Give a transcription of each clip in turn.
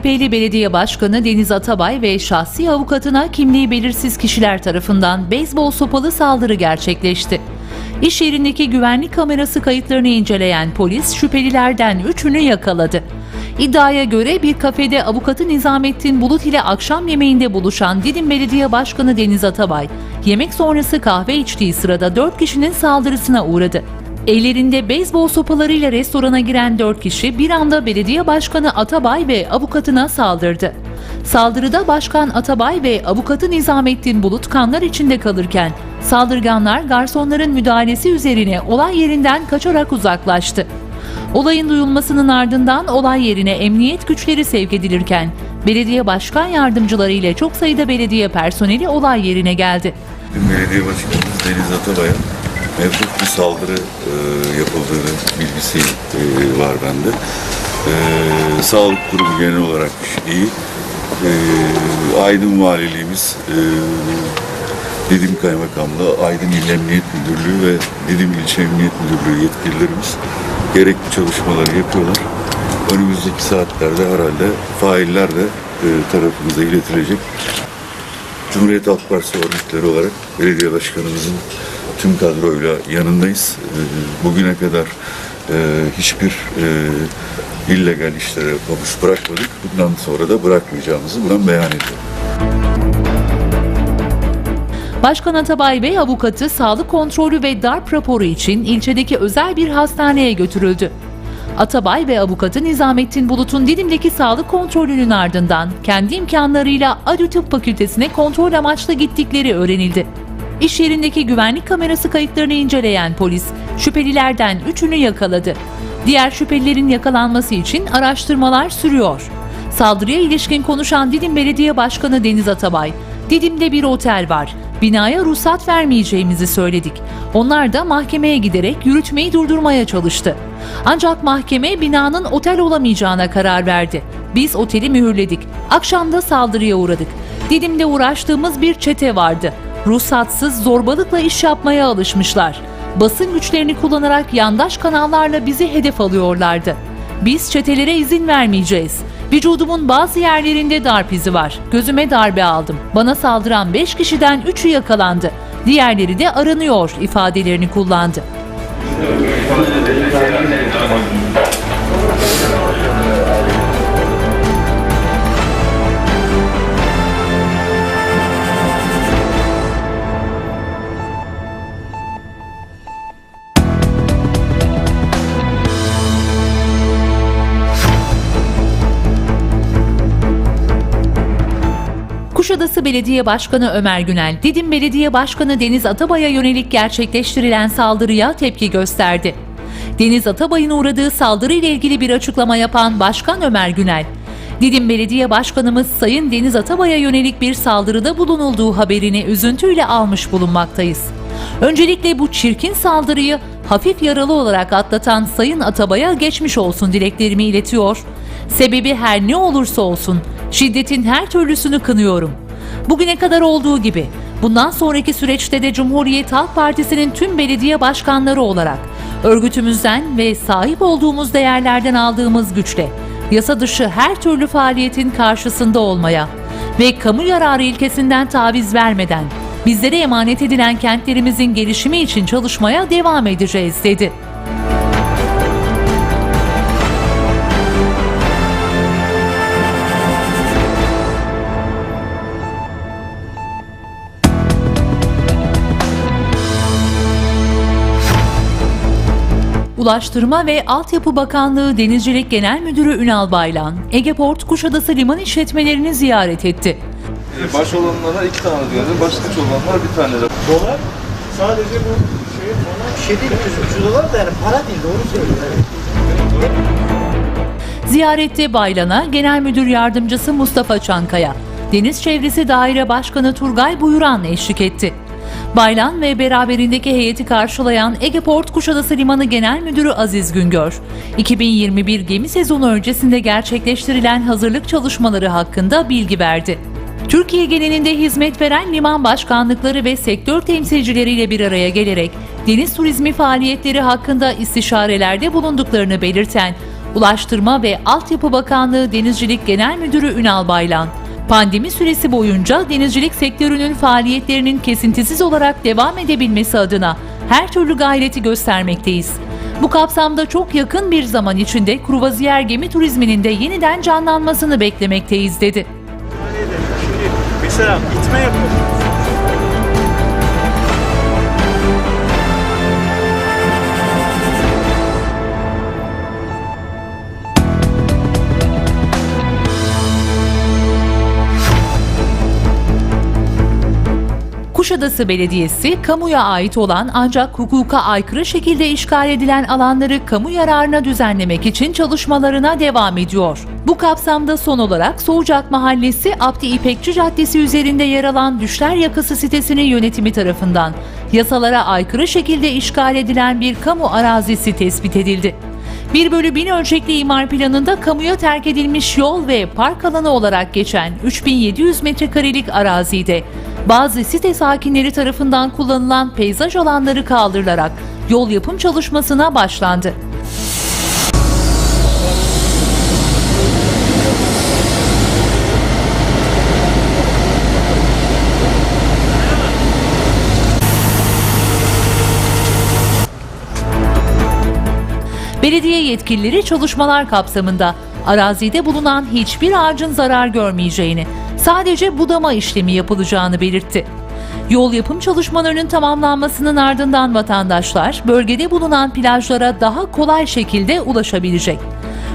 AKP'li belediye başkanı Deniz Atabay ve şahsi avukatına kimliği belirsiz kişiler tarafından beyzbol sopalı saldırı gerçekleşti. İş yerindeki güvenlik kamerası kayıtlarını inceleyen polis şüphelilerden üçünü yakaladı. İddiaya göre bir kafede avukatı Nizamettin Bulut ile akşam yemeğinde buluşan Didim Belediye Başkanı Deniz Atabay, yemek sonrası kahve içtiği sırada dört kişinin saldırısına uğradı. Ellerinde beyzbol sopalarıyla restorana giren dört kişi bir anda belediye başkanı Atabay ve avukatına saldırdı. Saldırıda başkan Atabay ve avukatı Nizamettin Bulut kanlar içinde kalırken saldırganlar garsonların müdahalesi üzerine olay yerinden kaçarak uzaklaştı. Olayın duyulmasının ardından olay yerine emniyet güçleri sevk edilirken belediye başkan yardımcıları ile çok sayıda belediye personeli olay yerine geldi. Belediye başkanımız Deniz Atabay'a mevcut bir saldırı e, yapıldığını bilgisi e, var bende. E, sağlık durumu genel olarak iyi. E, Aydın Valiliğimiz, e, Didim Kaymakamlığı, Aydın İl Emniyet Müdürlüğü ve Didim İlçe Emniyet Müdürlüğü yetkililerimiz gerekli çalışmaları yapıyorlar. Önümüzdeki saatlerde herhalde failler de e, tarafımıza iletilecek. Cumhuriyet Halk Partisi örgütleri olarak belediye başkanımızın tüm kadroyla yanındayız. Ee, Bugüne kadar e, hiçbir e, illegal işlere pabuç bırakmadık. Bundan sonra da bırakmayacağımızı buradan beyan ediyorum. Başkan Atabay Bey avukatı sağlık kontrolü ve darp raporu için ilçedeki özel bir hastaneye götürüldü. Atabay ve avukatı Nizamettin Bulut'un Didim'deki sağlık kontrolünün ardından kendi imkanlarıyla Adü Tıp Fakültesine kontrol amaçlı gittikleri öğrenildi. İş yerindeki güvenlik kamerası kayıtlarını inceleyen polis şüphelilerden üçünü yakaladı. Diğer şüphelilerin yakalanması için araştırmalar sürüyor. Saldırıya ilişkin konuşan Didim Belediye Başkanı Deniz Atabay, Didim'de bir otel var. Binaya ruhsat vermeyeceğimizi söyledik. Onlar da mahkemeye giderek yürütmeyi durdurmaya çalıştı. Ancak mahkeme binanın otel olamayacağına karar verdi. Biz oteli mühürledik. Akşamda saldırıya uğradık. Didim'de uğraştığımız bir çete vardı. Ruhsatsız zorbalıkla iş yapmaya alışmışlar. Basın güçlerini kullanarak yandaş kanallarla bizi hedef alıyorlardı. Biz çetelere izin vermeyeceğiz. Vücudumun bazı yerlerinde darp izi var. Gözüme darbe aldım. Bana saldıran 5 kişiden 3'ü yakalandı. Diğerleri de aranıyor ifadelerini kullandı. Kuşadası Belediye Başkanı Ömer Günel, Didim Belediye Başkanı Deniz Atabay'a yönelik gerçekleştirilen saldırıya tepki gösterdi. Deniz Atabay'ın uğradığı saldırı ile ilgili bir açıklama yapan Başkan Ömer Günel, Didim Belediye Başkanımız Sayın Deniz Atabay'a yönelik bir saldırıda bulunulduğu haberini üzüntüyle almış bulunmaktayız. Öncelikle bu çirkin saldırıyı hafif yaralı olarak atlatan Sayın Atabay'a geçmiş olsun dileklerimi iletiyor. Sebebi her ne olursa olsun şiddetin her türlüsünü kınıyorum. Bugüne kadar olduğu gibi bundan sonraki süreçte de Cumhuriyet Halk Partisi'nin tüm belediye başkanları olarak örgütümüzden ve sahip olduğumuz değerlerden aldığımız güçle yasa dışı her türlü faaliyetin karşısında olmaya ve kamu yararı ilkesinden taviz vermeden bizlere emanet edilen kentlerimizin gelişimi için çalışmaya devam edeceğiz dedi. Ulaştırma ve Altyapı Bakanlığı Denizcilik Genel Müdürü Ünal Baylan, Egeport Kuşadası liman işletmelerini ziyaret etti. Baş olanlara iki tane diyorlar, baş kıç olanlara bir tane. Dolar sadece bu şey dolar bir şey değil. 300 dolar da yani para değil doğru söylüyor. Ziyarette Baylan'a Genel Müdür Yardımcısı Mustafa Çankaya, Deniz Çevresi Daire Başkanı Turgay Buyuran eşlik etti. Baylan ve beraberindeki heyeti karşılayan Egeport Kuşadası Limanı Genel Müdürü Aziz Güngör, 2021 gemi sezonu öncesinde gerçekleştirilen hazırlık çalışmaları hakkında bilgi verdi. Türkiye genelinde hizmet veren liman başkanlıkları ve sektör temsilcileriyle bir araya gelerek deniz turizmi faaliyetleri hakkında istişarelerde bulunduklarını belirten Ulaştırma ve Altyapı Bakanlığı Denizcilik Genel Müdürü Ünal Baylan, pandemi süresi boyunca denizcilik sektörünün faaliyetlerinin kesintisiz olarak devam edebilmesi adına her türlü gayreti göstermekteyiz. Bu kapsamda çok yakın bir zaman içinde kruvaziyer gemi turizminin de yeniden canlanmasını beklemekteyiz dedi. Mesela itme yapıyor. Kuşadası Belediyesi, kamuya ait olan ancak hukuka aykırı şekilde işgal edilen alanları kamu yararına düzenlemek için çalışmalarına devam ediyor. Bu kapsamda son olarak Soğucak Mahallesi Abdi İpekçi Caddesi üzerinde yer alan Düşler Yakası sitesinin yönetimi tarafından yasalara aykırı şekilde işgal edilen bir kamu arazisi tespit edildi. 1 bölü 1000 ölçekli imar planında kamuya terk edilmiş yol ve park alanı olarak geçen 3700 metrekarelik arazide bazı site sakinleri tarafından kullanılan peyzaj alanları kaldırılarak yol yapım çalışmasına başlandı. Belediye yetkilileri çalışmalar kapsamında arazide bulunan hiçbir ağacın zarar görmeyeceğini, sadece budama işlemi yapılacağını belirtti. Yol yapım çalışmalarının tamamlanmasının ardından vatandaşlar bölgede bulunan plajlara daha kolay şekilde ulaşabilecek.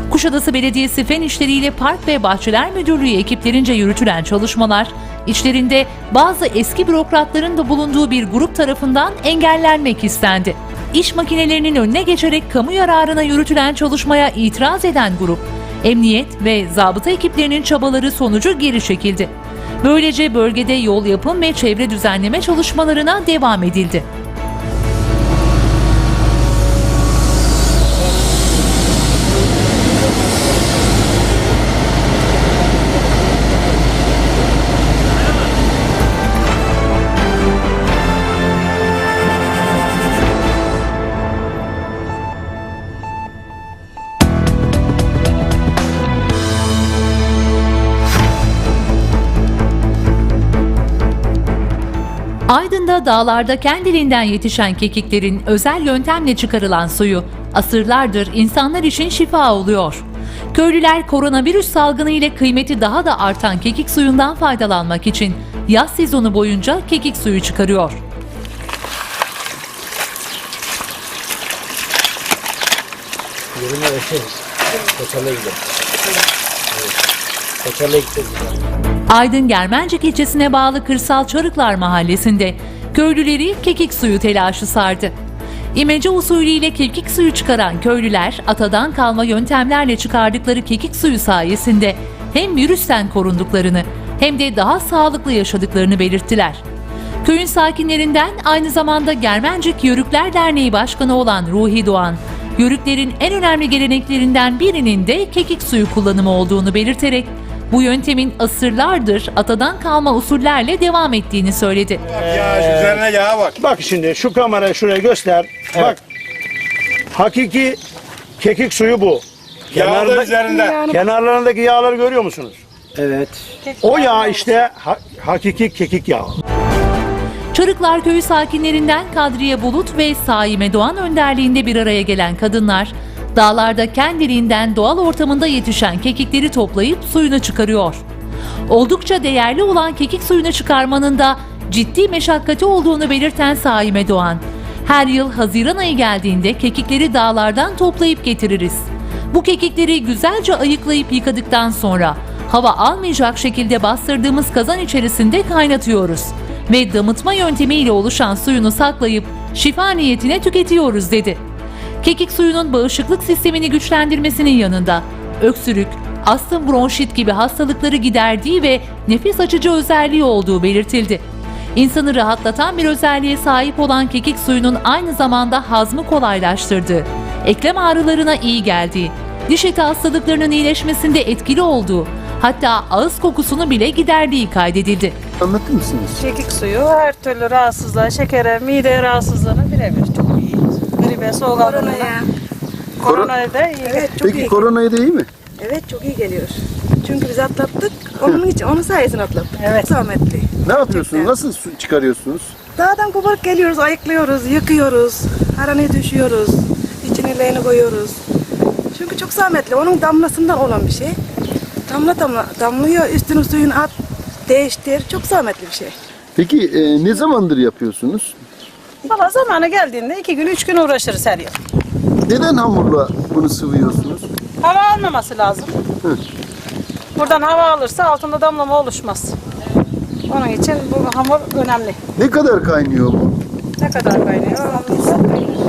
Kuşadası Belediyesi Fen İşleri ile Park ve Bahçeler Müdürlüğü ekiplerince yürütülen çalışmalar, içlerinde bazı eski bürokratların da bulunduğu bir grup tarafından engellenmek istendi. İş makinelerinin önüne geçerek kamu yararına yürütülen çalışmaya itiraz eden grup, emniyet ve zabıta ekiplerinin çabaları sonucu geri çekildi. Böylece bölgede yol yapım ve çevre düzenleme çalışmalarına devam edildi. Aydın'da dağlarda kendiliğinden yetişen kekiklerin özel yöntemle çıkarılan suyu asırlardır insanlar için şifa oluyor. Köylüler koronavirüs salgını ile kıymeti daha da artan kekik suyundan faydalanmak için yaz sezonu boyunca kekik suyu çıkarıyor. Yerine gidelim. Evet. Gideceğiz. Aydın Germencik ilçesine bağlı Kırsal Çarıklar mahallesinde köylüleri kekik suyu telaşı sardı. İmece usulüyle kekik suyu çıkaran köylüler atadan kalma yöntemlerle çıkardıkları kekik suyu sayesinde hem virüsten korunduklarını hem de daha sağlıklı yaşadıklarını belirttiler. Köyün sakinlerinden aynı zamanda Germencik Yörükler Derneği Başkanı olan Ruhi Doğan, Yörüklerin en önemli geleneklerinden birinin de kekik suyu kullanımı olduğunu belirterek bu yöntemin asırlardır atadan kalma usullerle devam ettiğini söyledi. Ya şu üzerine yağa bak. Bak şimdi şu kamerayı şuraya göster. Bak. Hakiki kekik suyu bu. Yağ da üzerinde. kenarlarındaki yağları görüyor musunuz? Evet. O yağ işte ha- hakiki kekik yağı. Çarıklar Köyü sakinlerinden Kadriye Bulut ve Saime Doğan önderliğinde bir araya gelen kadınlar, dağlarda kendiliğinden doğal ortamında yetişen kekikleri toplayıp suyunu çıkarıyor. Oldukça değerli olan kekik suyunu çıkarmanın da ciddi meşakkati olduğunu belirten Saime Doğan, her yıl Haziran ayı geldiğinde kekikleri dağlardan toplayıp getiririz. Bu kekikleri güzelce ayıklayıp yıkadıktan sonra hava almayacak şekilde bastırdığımız kazan içerisinde kaynatıyoruz ve damıtma yöntemiyle oluşan suyunu saklayıp şifa niyetine tüketiyoruz dedi. Kekik suyunun bağışıklık sistemini güçlendirmesinin yanında öksürük, astım bronşit gibi hastalıkları giderdiği ve nefes açıcı özelliği olduğu belirtildi. İnsanı rahatlatan bir özelliğe sahip olan kekik suyunun aynı zamanda hazmı kolaylaştırdığı, eklem ağrılarına iyi geldiği, diş eti hastalıklarının iyileşmesinde etkili olduğu, hatta ağız kokusunu bile giderdiği kaydedildi. Anlatır mısınız? Kekik suyu her türlü rahatsızlığa, şekere, mide rahatsızlığına birebir iyi. Gribe, soğuk algınlığına. Koronaya da iyi. Evet çok Peki iyi. koronayı da iyi mi? Evet çok iyi geliyor. Çünkü biz atlattık. Onun için onun sayesinde atlattık. Evet. Zahmetli. Ne yapıyorsunuz? Nasıl su çıkarıyorsunuz? Dağdan koparak geliyoruz, ayıklıyoruz, yıkıyoruz. Haraneye düşüyoruz. İçine leğeni koyuyoruz. Çünkü çok zahmetli. Onun damlasından olan bir şey. Damla damla damlıyor. Üstünü suyunu at, değiştir. Çok zahmetli bir şey. Peki e, ne zamandır yapıyorsunuz? Valla zamanı geldiğinde iki gün, üç gün uğraşırız her yıl. Neden hamurla bunu sıvıyorsunuz? Hava almaması lazım. Buradan hava alırsa altında damlama oluşmaz. Onun için bu hamur önemli. Ne kadar kaynıyor bu? Ne kadar kaynıyor?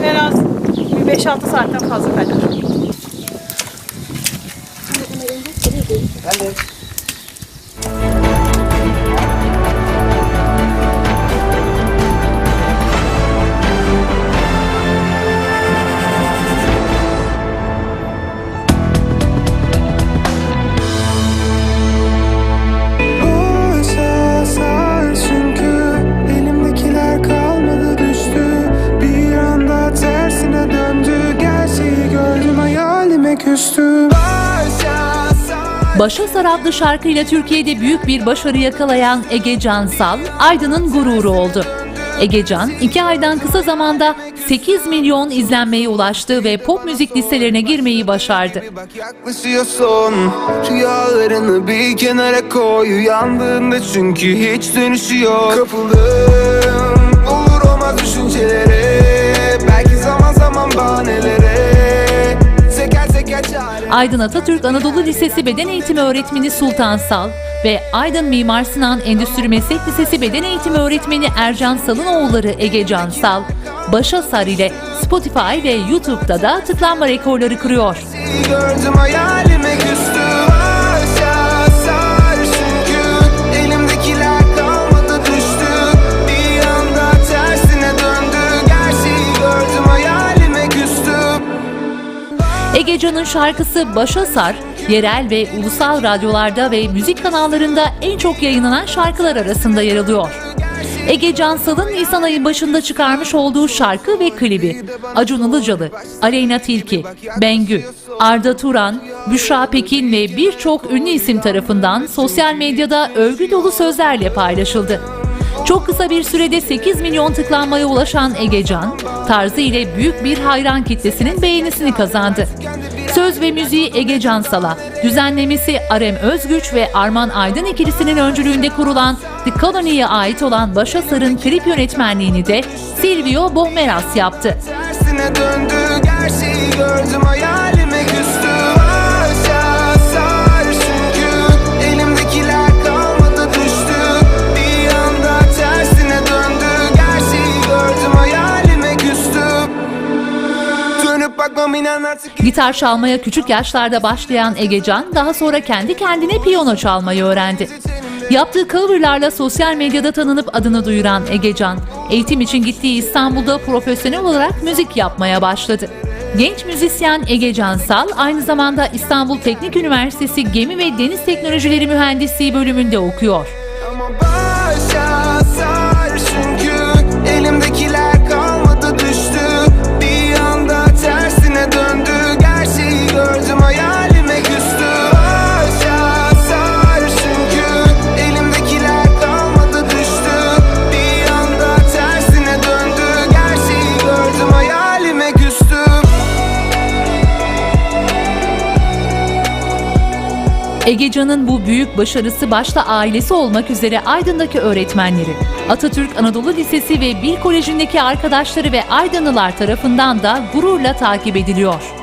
En az bir 5-6 saatten fazla kaynar. Sar Başa Sar adlı şarkıyla Türkiye'de büyük bir başarı yakalayan Ege Cansal, Aydın'ın gururu oldu. Egecan, iki aydan kısa zamanda 8 milyon izlenmeye ulaştı ve pop müzik listelerine girmeyi başardı. Rüyalarını bir kenara koy Uyandığında çünkü hiç dönüşü yok Kapıldım Aydın Atatürk Anadolu Lisesi Beden Eğitimi Öğretmeni Sultan Sal ve Aydın Mimar Sinan Endüstri Meslek Lisesi Beden Eğitimi Öğretmeni Ercan Sal'ın oğulları Ege Can Sal, Başa Sar ile Spotify ve YouTube'da da tıklanma rekorları kırıyor. Gördüm hayalime küstüm Egecan'ın şarkısı Başa Sar, yerel ve ulusal radyolarda ve müzik kanallarında en çok yayınlanan şarkılar arasında yer alıyor. Ege Cansal'ın Nisan ayı başında çıkarmış olduğu şarkı ve klibi Acun Ilıcalı, Aleyna Tilki, Bengü, Arda Turan, Büşra Pekin ve birçok ünlü isim tarafından sosyal medyada övgü dolu sözlerle paylaşıldı. Çok kısa bir sürede 8 milyon tıklanmaya ulaşan Egecan, tarzı ile büyük bir hayran kitlesinin beğenisini kazandı. Söz ve müziği Ege Cansal'a, düzenlemesi Arem Özgüç ve Arman Aydın ikilisinin öncülüğünde kurulan The Colony'ye ait olan Başa Sar'ın klip yönetmenliğini de Silvio Bohmeras yaptı. Tersine döndü Gerçeği gördüm hayalime küstüm Gitar çalmaya küçük yaşlarda başlayan Egecan daha sonra kendi kendine piyano çalmayı öğrendi. Yaptığı coverlarla sosyal medyada tanınıp adını duyuran Egecan, eğitim için gittiği İstanbul'da profesyonel olarak müzik yapmaya başladı. Genç müzisyen Ege Cansal aynı zamanda İstanbul Teknik Üniversitesi Gemi ve Deniz Teknolojileri Mühendisliği bölümünde okuyor. Ama başa Egecan'ın bu büyük başarısı başta ailesi olmak üzere Aydın'daki öğretmenleri, Atatürk Anadolu Lisesi ve Bil Koleji'ndeki arkadaşları ve Aydınlılar tarafından da gururla takip ediliyor.